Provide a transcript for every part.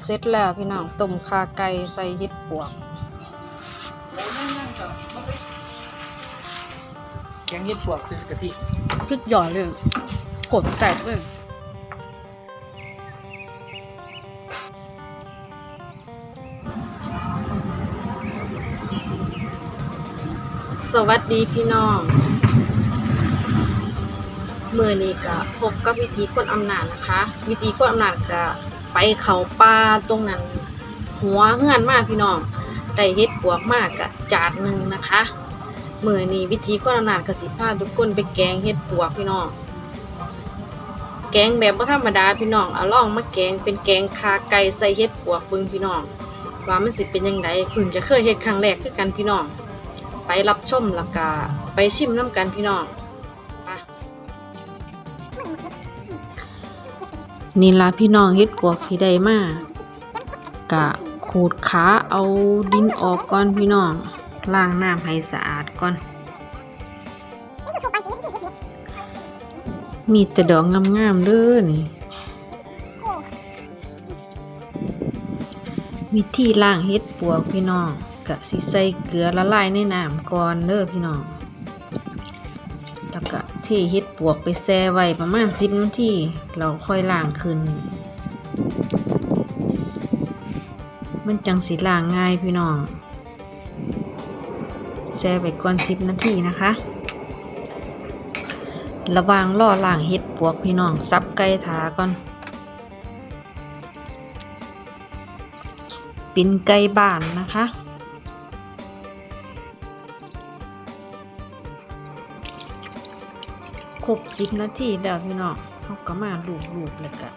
เสร็จแล้วพี่น้องต้มขาไก่ใส่เห็ดปวกแกงเห็ดปวกคือกะทิพริกหยอดเลยกดแตกเลยสวัสดีพี่น้องเมื่อนี้ก็พบกับวิธีคนอำนาจนะคะ วิธีคนอำนาจก็ ไปเขาป่าตรงนั้น หัวเฮือนมากพี่น้องได้เฮ็ดปวกมากกะจานหนึ่งนะคะเมื่อนี้วิธีคนอำนาจก็สิพาทุกคนไปแกงเฮ็ดปวกพี่น้องแกงแบบบ่ธรรมดาพี่น้องเอาล่องมาแกงเป็นแกงคาไก่ใส่เฮ็ดปวกเบิ่งพี่น้องว่ามันสิเป็นยังไงเพิ่งจะเคยเฮ็ดครั้งแรกคือกันพี่น้องไปรับชมแล้วก็ไปชิมน้ำกันพี่น้อง นี่ละพี่น้องเฮ็ดปวกที่ได้มากะขูดขาเอาดินออกก่อนพี่น้องล้างน้ำให้สะอาดก่อน มีแต่ดอกงามๆเด้อนี่วิธีล้างเห็ดปวกพี่น้องกะสิใส่เกลือละลายในน้ำก่อนเด้อพี่น้อง เทเห็ดปวกไปแช่ไว้ประมาณ10นาทีเราค่อยล้างขึ้น มันจังสิล้างง่ายพี่น้องแช่ไว้ก่อน10นาทีนะคะ ระวางล่อล่างเห็ดปวกพี่น้องซับไก่ถาก่อนปินไก่บ้านนะคะ ครบสิบนาทีแล้วพี่น้องเขาก็มาลูบๆแล้วก็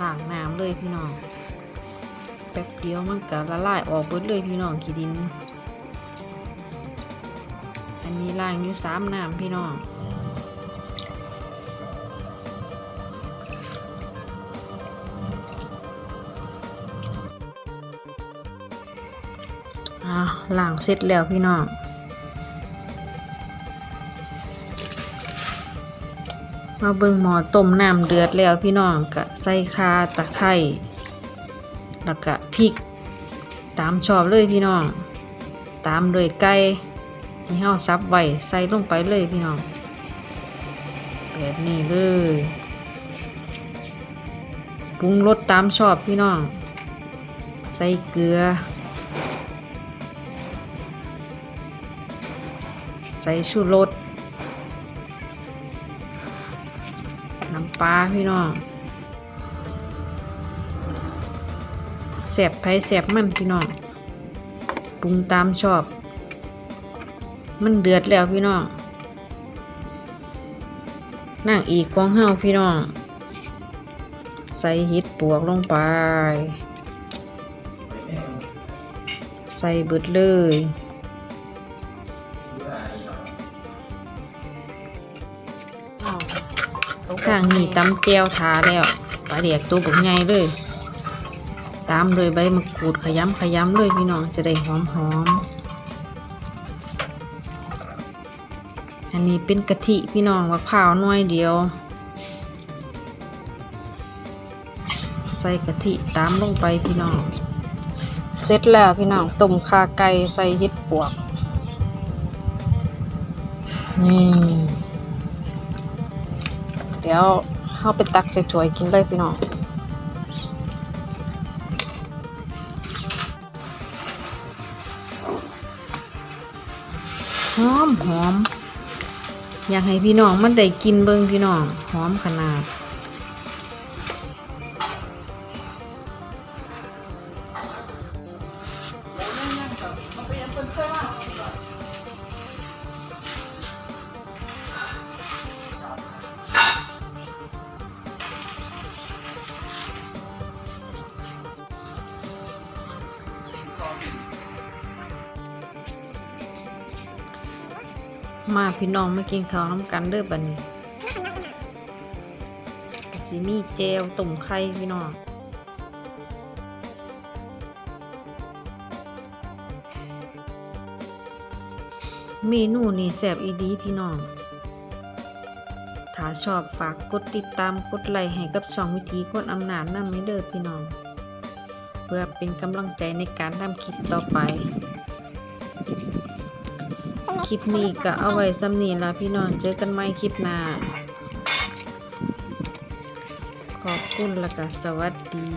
ล้างน้ำเลยพี่น้อง แป๊บเดียวมันก็ละลายออกเบิดเลยพี่น้องขี้ดิน อันนี้ล้างอยู่สามน้ำพี่น้องอ่าล้างเสร็จแล้วพี่น้อง มาเบิ่งหมอต้มน้ำเดือดแล้วพี่น้องก็ใส่ข่าตะไคร้แล้วก็พริก ตามชอบเลยพี่น้อง ตามด้วยไก่ที่เฮาซับไว้ใส่ลงไปเลยพี่น้อง แบบนี้เลยปรุงรสตามชอบพี่น้อง ใส่เกลือ ใส่ชูรส น้ำปลาพี่น้องแสบไผ่แสบมันพี่น้องปรุงตามชอบ มันเดือดแล้วพี่น้องนั่งอีกของเฮาพี่น้อง ใส่เห็ดปวกลงไป ใส่เบิดเลย ข้างนี้ตำแจวทาแล้วปลาเดียกตัวบุกใหญ่เลย ตามโดยใบมะกรูดขยำขยำเลยพี่น้องจะได้หอมหอมอันนี้เป็นกะทิพี่น้องมะพร้าวน้อยเดียว ใส่กะทิตามลงไปพี่น้องเสร็จแล้วพี่น้องต้มขาไก่ใส่เห็ดปวกนี่ เดี๋ยวเข้าไปตักใส่ถ้วยกินเลยพี่น้องหอมหอม อยากให้พี่น้องมันได้กินเบิ่งพี่น้องหอมขนาด มาพี่น้องมากินข้าวน้ำกันเด้อบัดนี้สิมีเจลต้มไข่พี่น้องเมนูนี่แซ่บอีดีพี่น้อง ถ้าชอบฝากกดติดตามกดไลค์ให้กับช่องวิธีคนอำนาจนำไม่เด้อพี่น้อง เพื่อเป็นกำลังใจในการทำคลิปต่อไป คลิปนี้ก็เอาไว้สำนีละพี่น้องเจอกันใหม่คลิปหน้า ขอบคุณและก็สวัสดี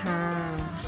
ค่ะ